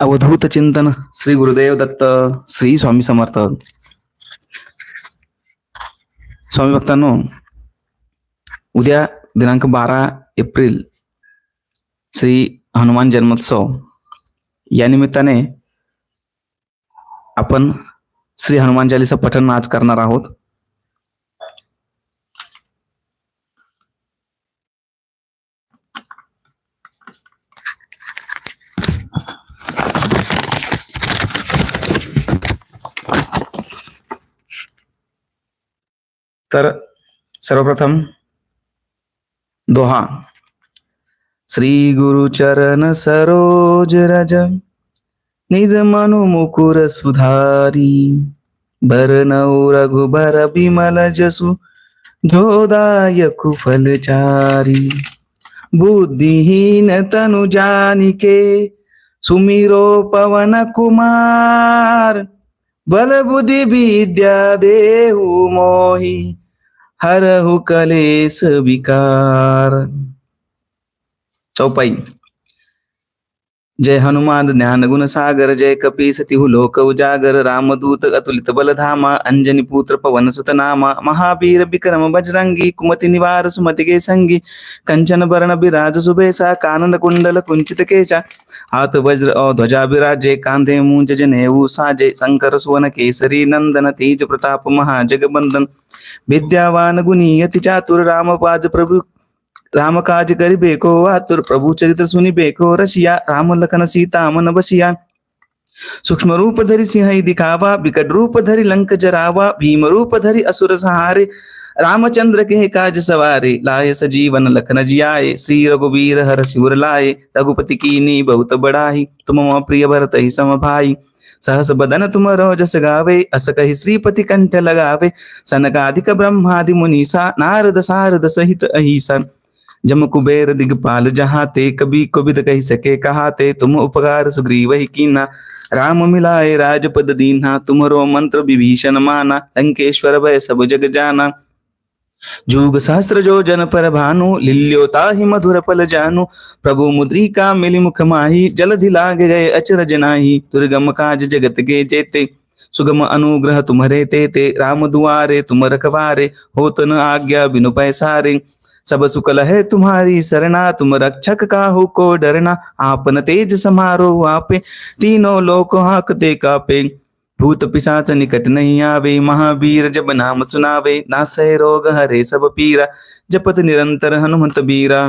अवधूत चिंतन श्री गुरुदेव दत्त श्री स्वामी समर्थ. स्वामी भक्तांनो उद्या दिनांक बारा एप्रिल श्री हनुमान जन्मोत्सव. या निमित्ताने आपण श्री हनुमान चालीसा पठण आज करणार आहोत. तर सर्वप्रथम दोहा। श्री गुरु चरण सरोज रज, निज मनु मुकुर सुधारी। बरनऊ रघुबर बिमल जसु जोदायकु फलचारी बुद्धिहीन तनु जानिके, सुमिरो पवन कुमार। बल बुद्धि विद्या देहु मोहि हरहु कलेस विकार. चौपाई. जय हनुमान ज्ञान गुण सागर जय कपी सतिहु लोक उजागर रामदूत अतुलित बलधामा अंजनी पुत्र पवन सुतनामा महावीर विक्रम बजरंगी कुमति निवार सुमति के संगी कंचन बरण बिराज सुबेसा कानन कुंडल कुंचित केचा हाथ वज्र और ध्वजा विराजे कांधे मूंज जनेऊ साजे शंकर सुवन केसरी नंदन तेज प्रताप महाजगबंदन विद्यावान गुणी अति चातुर राम पाज प्रभु राम काज करिबेको, आतुर प्रभु चरित्र सुनिबेको, रसिया राम लखन सीता मन बसिया। सूक्ष्म रूप धरि सिंह दिखावा, विकट रूप धरि लंक जरावा, भीम रूप धरि असुर सहारे। रामचंद्र के काज सवारे लाय सजीवन लखन जियाए, श्री रघुवीर हर सिवर लाए, रघुपति कीनी बहुत बड़ाई तुम मम प्रिय भरत ही सम भाई। सहस बदन तुम जस गावे, अस कहि श्रीपति कंठ लगावे। सनकादिक ब्रह्मादि मुनीसा, नारद सारद सहित अहिसा। जम कुबेर दिगपाल जहाँ ते कभी कबिद कही सके कहा ते तुम उपकार सुग्रीव ही कीना। राम मिलाए राजपद दीन्हा तुमरो मंत्र विभीषण माना, लंकेश्वर भय सब जग जाना। जुग सहस्र जो जन पर भानु लिल्योता ही मधुर पल जानु। प्रभु मुद्रिका मिली मुख माही, जलधि लाग गए अचरज नाही। दुर्गम काज जगत के जेते, सुगम अनुग्रह तुम्हारे ते ते राम दुआरे तुम रखवारे होत न आज्ञा बिनु पैसारे। सब सुकल है तुम्हारी सरना, तुम रक्षक का हो को डरना। आपन तेज समारो आपे, तीनों लोक हाकते कापे। भूत पिशाच निकट नहीं आवे, महावीर जब नाम सुनावे। नासय रोग हरे सब पीरा, जपत निरंतर हनुमत बीरा।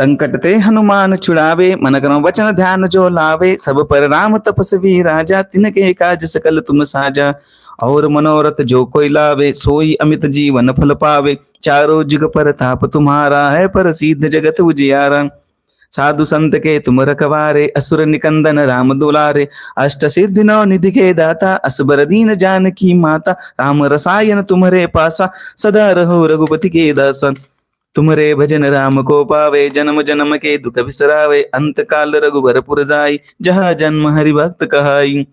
संकट ते हनुमान छुड़ावे मन क्रम वचन ध्यान जो लावे, सब पर राम तपस्वी राजा, तिनके काज सकल तुम साजा। और मनोरथ जो कोई लावे, सोई अमित जीवन फल पावे। चारों जुग पर ताप तुम्हारा है, पर सिद्ध जगत उजियारा। साधु संत के तुम रखवारे, असुर निकंदन राम दुलारे। अष्ट सिद्धि नौ निधि के दाता, असबर दीन जान की माता। राम रसायन तुम्हारे पासा, सदा रहो रघुपति के दासन तुम्हारे भजन राम को पावे जन्म जन्म के दुख बिसरावे अंत काल रघुबर जाई जहाँ जन्म हरि भक्त कहाई।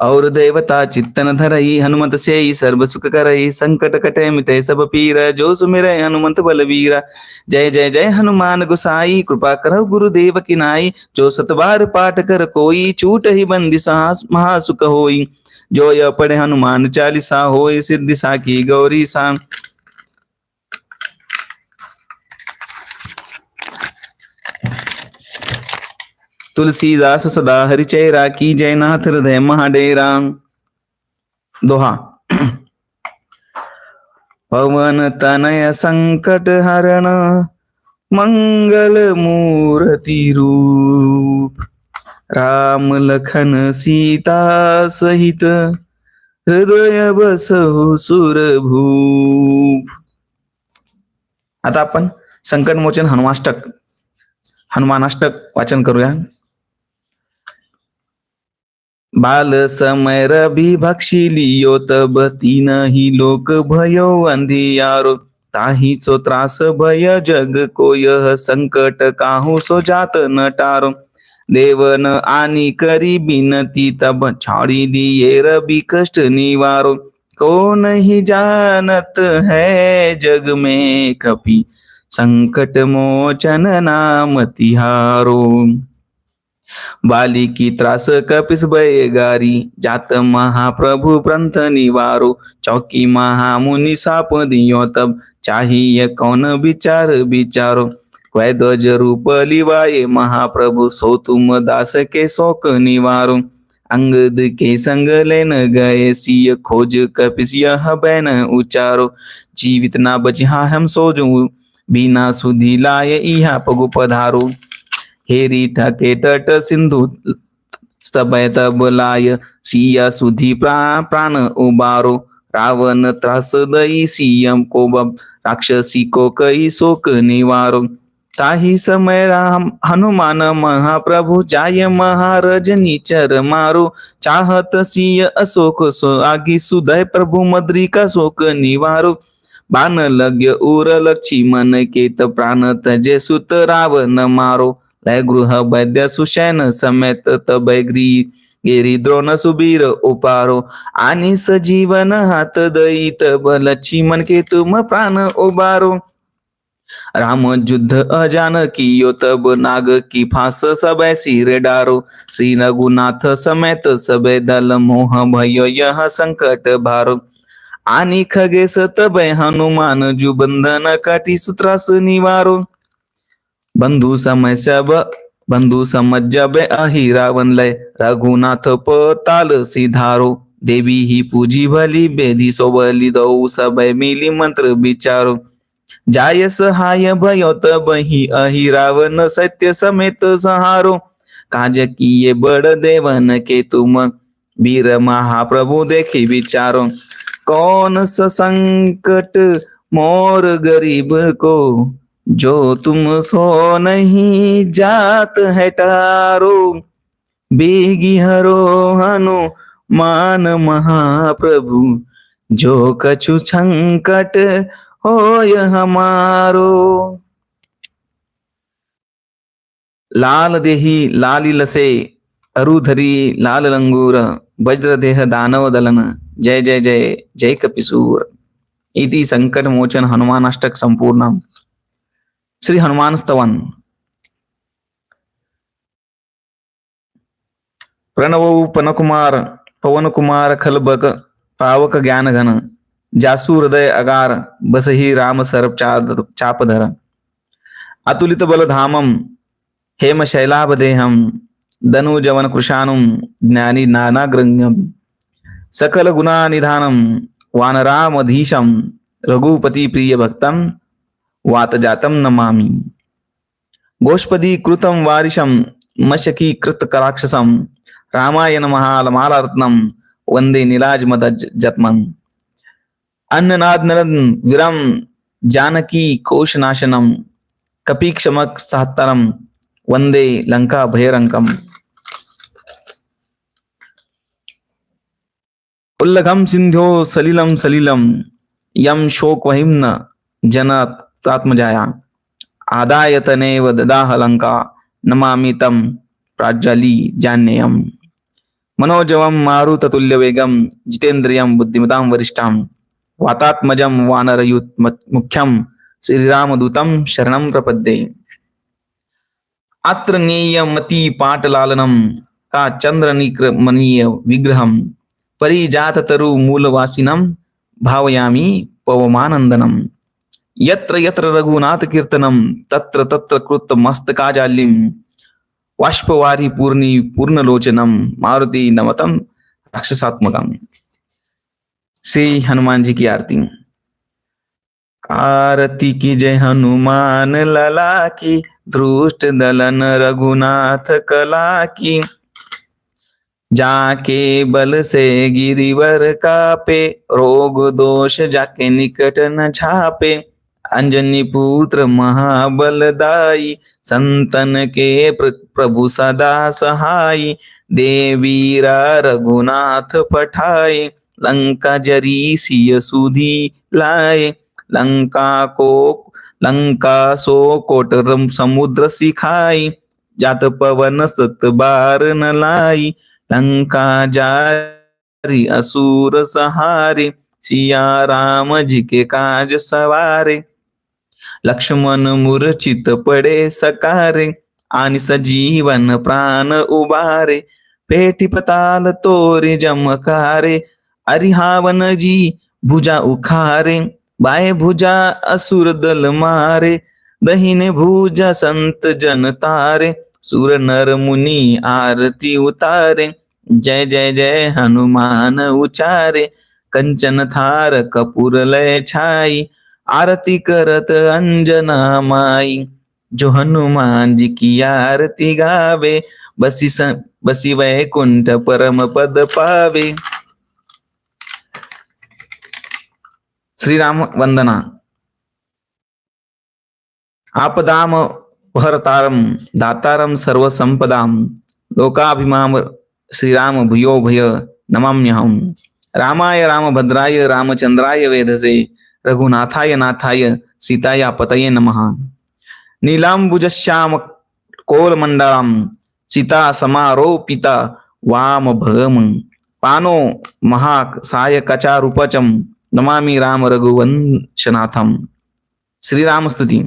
और देवता चित्तन धरई, हनुमत से सर्व सुख करई, संकट कटे मिटे सब पीर, जो सुमिर हनुमंत बलवीरा। जय जय जय हनुमान गुसाई, कृपा करहु गुरुदेव की नाई, जो सतबार पाठ कर कोई, छूट ही बंदी साहस महासुख होई। जो यह पढ़े हनुमान चालीसा होई सिद्धि साकी गौरी सा। तुलसीदास सदा हरिचेरा की जयनाथ हृदय महाडेरा। दोहा। पवन तनय संकट हरण मंगल मूर्ति रूप। राम लखन सीता सहित हृदय बसहु सुर भूप। आता आपण संकट मोचन हनुमाष्टक हनुमानाष्टक वाचन करूया. बाल समय रवि भक्षी लियो तब तीन ही लोक भयो अंधियारो। ताही चो त्रास भय जग को यह संकट काहू सो जात न टारो। देवन आनी करी बिनती तब छाड़ी दिए रवि कष्ट निवारो। को ही जानत है जग में कपि संकट मोचन नाम तिहारो। बाली की त्रास कपिस गारी जात महाप्रभु प्रंथ निवारो, चौकी महामुनि साप दियो तब, चाहिए कौन विचार विचारो? वैद रूप लिवाए महाप्रभु, सो तुम दास के शोक निवारो। अंगद के संग लेन गए, सिय खोज कपिस यह बैन उचारो। जीवित ना बचिहा हम सोजू, बिना सुधी लाए इहा पगु पधारो। हेरी थके तट सिंधु सबय तब लाय सिया सुधी प्रा, प्राण उबारो। रावण त्रास दई सियम को बब राक्षसी को कई शोक निवारो। ताही समय राम हनुमान महाप्रभु जाय महाराज निचर मारो। चाहत सिय अशोक सो आगी सुदय प्रभु मद्रिका शोक निवारो। बाण लग्य उर लक्षी मन केत प्राण तजे सुत रावण मारो। गृह वैद्य सुशैन समेत तबैग्री गेरी द्रोण सुबीर उपारो। आणि सजीवन हात दईत लक्षी मन के तुम प्राण उबारो। राम युद्ध अजान की तब नाग की फांस सब सिर डारो। श्री रघुनाथ समेत सब दल मोह भयो यह संकट भारो। आणि खगेस तब हनुमान जु बंधन काटी सूत्रास निवारो। बंधु समय सब बंधु समझ जब अहि रावण लय रघुनाथ पताल सिधारो। देवी ही पूजी भली, बेदी सोबली दो सब मिली मंत्र विचारो। जाय सहाय भयो तब ही अहि रावण सत्य समेत सहारो। काज किए बड़ देवन के तुम, वीर महाप्रभु देखी विचारो। कौन स संकट मोर गरीब को जो तुम सो नहीं जात है टारो, बेगी हरो हनु मान महाप्रभु, जो कछु संकट होय हमारो लाल देही लाली लसे अरुधरी लाल लंगूर वज्र देह दानव दलन जय जय जय जय कपिसूर। इति श्री हनुमान स्तवन. प्रणव पनकुमार पवनकुमार खलबक पावक ज्ञान घन जासू हृदय अगार बसही राम सरप चापधर. अतुलित बल धामम हेम शैलाभदेहम धनु जवन कृशानुम ज्ञानी नानाग्रण्यम सकल गुणा निधानम वानरामधीशम रघुपति प्रिय भक्तम वातजातं नमामि। गोष्पदी कृतं वारिशं मशकी कृत कराक्षसं रामायण महालमालारत्नं वंदे नीलाजमदज जत्मन्। अन्ननाद नरन विरम जानकी कोशनाशनम कपीक्षमक सहत्तरम वंदे लंका भयरंकम उल्लघम सिंध्यो सलिलम सलिलम यम शोक वहिम्न जनत आत्मजाया। आदायतनेव ददाह लंका नमामि तं प्राज्वली जान्ययम्। मनोजवं मारुततुल्यवेगं, जितेन्द्रियं बुद्धिमतां वरिष्ठां। वातात्मजं वानरयुत मुख्यं श्रीरामदूतं शरणं प्रपद्ये। अत्र नेयमति पाटलालनं का चन्द्रनिक्रमणीय विग्रहं परिजाततरु मूलवासिनं भावयामि पवमानन्दनम् यत्र यत्र रघुनाथ कीर्तनम तत्र तत्र कृत मस्तकाजालिम वाष्पवारी पूर्णी पूर्णलोचनम मारुति नमतम, राक्षसात्मकम। श्री हनुमान जी की आरती। आरती की जय हनुमान लला की धृष्ट दलन रघुनाथ कला की जाके बल से गिरिवर कापे, रोग दोष जाके निकट न छापे। अंजनी पुत्र महाबलदाई, संतन के प्रभु सदा सहाय देवीरा रघुनाथ पठाए, लंका जरी सिय सुधी लाए। लंका को, लंका सो कोटरम समुद्र सिखाई, जात पवन सत बार न लाई। लंका जारी असुर सहारे, सिया राम जी के काज सवारे। लक्ष्मण मूर्छित पडे सकारे आणि सजीवन प्राण उबारे, पेटी पताल तोरे जमकारे, अरिहावन जी भुजा उखारे बाय भुजा असुर दल मारे, दहिने भुजा संत जन तारे, सुर नर मुनि आरती उतारे, जय जय जय हनुमान उचारे, कंचन थार कपूर लय छाई आरती करत अंजना माई जो हनुमान जी की आरती गावे, बसी स, बसी वैकुंठ परम पद पावे। श्रीराम वंदना। आपदाम हरतारम दातारम सर्व संपदाम लोकाभिमाम श्रीराम भूयो भय नमाम्यहम। रामाय रामभद्राय रामचंद्राय वेधसे। రఘునాథాయ నాథాయ సీతాయ పతయే నమ నీలాంబుజశ్యామ కోలమండలం సీతా సమారోపిత వామ భగం పానో మహా సాయ కచారుపచం నమామి రామ రఘువంశనాథం శ్రీరామస్తుతి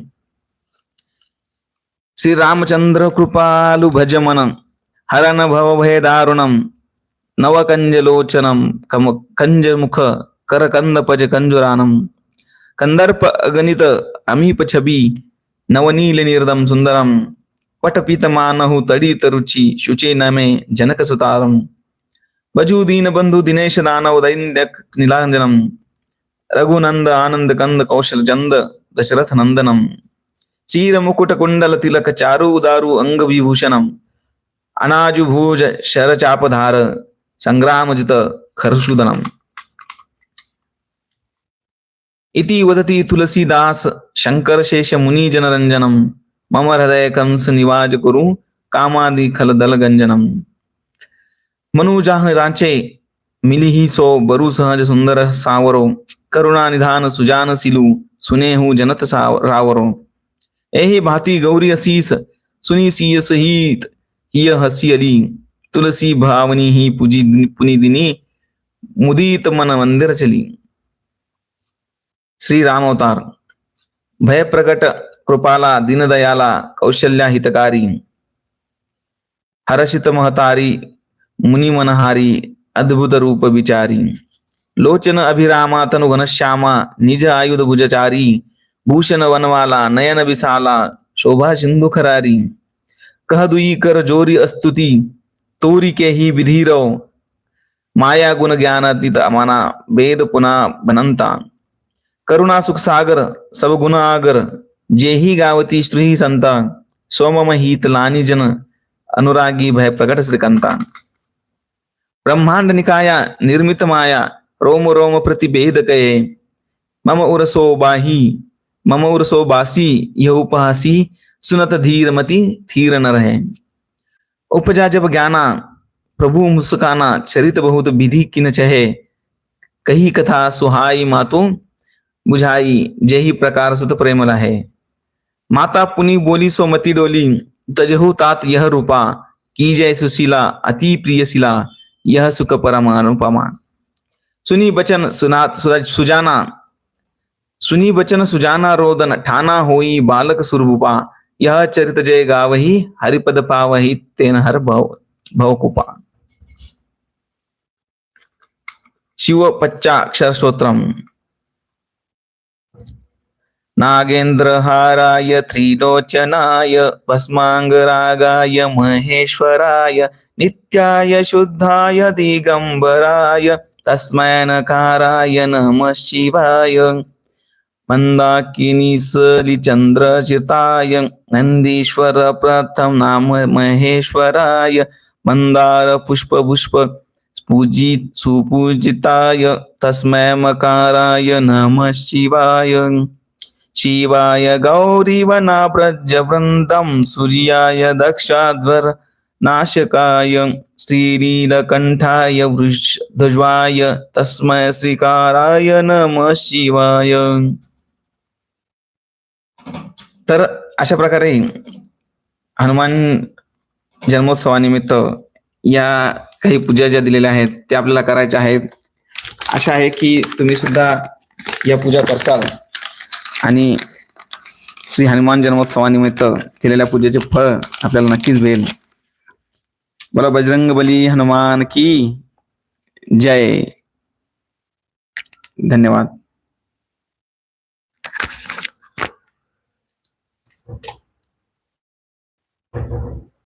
శ్రీరామచంద్ర కృపాలు భజమన హరణ భవభయదారుణం నవకంజలోచనం కమ కంజముఖ కరకంద పజ కంజురానం कंदर्प अगणित अमीप छबी नवनील निर्दम सुंदरम पटपित मानहु तडित रुचि शुचे नमे जनक सुतारम। बजू दीन बंधु दिनेश दानव दैन्य नीलांजनम रघुनंद आनंद कंद कौशल चंद दशरथ नंदनम। चीर मुकुट कुंडल तिलक चारु उदारु अंग विभूषणम। अनाजु भूज संग्रामजित खरसुदनम। ఇది వదతి తులసీదాస్ శంకరశేష మునీజనరంజనం మమ హృదయ కంస నివాజ కురు కామాది ఖల దల గంజనం మనూజాహ రాచే మిలిహి సో బరు సహజ సుందర సావరో కరుణా నిధాన సుజాన సిలు సునేహు జనత రావరో ఏహి భాతి గౌరీ అసీస్ సుని సీయస్ హీత్ హియ హసి అలి తులసి భావని హి పుజి పునిదిని ముదీత మన మందిర చలి श्री राम अवतार भय प्रकट कृपाला दीनदयाला कौशल्या हितकारी हर्षित महतारी मुनी मनहारी अद्भुत रूप विचारी. लोचन अभिरामा तनु घनश्यामा निज आयुध भुजचारी. भूषण वनवाला नयन विसाला शोभा सिंधु खरारी. कह दुई कर जोरी अस्तुति तोरी के ही विधीरो माया गुण ज्ञानातीत अमाना वेद पुना बनंता. करुणा, सुख, सागर, सब गुण आगर जेही गावती श्री संता सोमम हित लानी जन, अनुरागी भय प्रकट श्रीकंता। ब्रह्मांड निकाया, निर्मित माया, रोम रोम प्रतिभेद कये मम उरसो बाही, मम उरसो बासी, यह उपहासी, सुनत धीर मति थीर न रहे। उपजा जब ज्ञाना, प्रभु मुस्काना, चरित बहुत विधि किन चहे। कही कथा सुहाई मातो बुझाई जेही प्रकार सुत प्रेमला है माता पुनि बोली सो मति डोली, तजहु तात यह रूपा की जय सुशीला, अति प्रिय शिला, यह सुख परम अनुपमा। सुनी बचन सुना सुजाना, सुनी बचन सुजाना रोदन, ठाना होई बालक सुरभूपा, यह चरित जय गावही, हरिपद पावही, तेन हर भव भवकुपा शिव पच्चा अक्षर स्तोत्रम। नागेन्द्रहाराय त्रिलोचनाय भस्माङ्गरागाय महेश्वराय नित्याय शुद्धाय दिगम्बराय तस्मै नकाराय नमः शिवाय। मन्दाकिनीसलिचन्द्रचिताय नन्दीश्वर प्रथम नाम महेश्वराय मन्दार पुष्प पुष्प पूजित सुपूजिताय तस्मै मकाराय नमः शिवाय। शिवाय गौरीवना व्रजवृन्दं सूर्याय दक्षाध्वर नाशकाय श्रीनीलकण्ठाय वृषध्वजाय तस्मै श्रीकाराय नमः शिवाय। तर अशा प्रकारे हनुमान जन्मोत्सवानिमित्त या काही पूजा ज्या दिलेल्या आहेत त्या आपल्याला करायच्या आहेत. आशा आहे की तुम्ही सुद्धा या पूजा करसाल. आणि श्री हनुमान जन्मोत्सवानिमित्त केलेल्या पूजेचे फळ आपल्याला नक्कीच मिळेल. बोला बजरंग बली हनुमान की जय. धन्यवाद.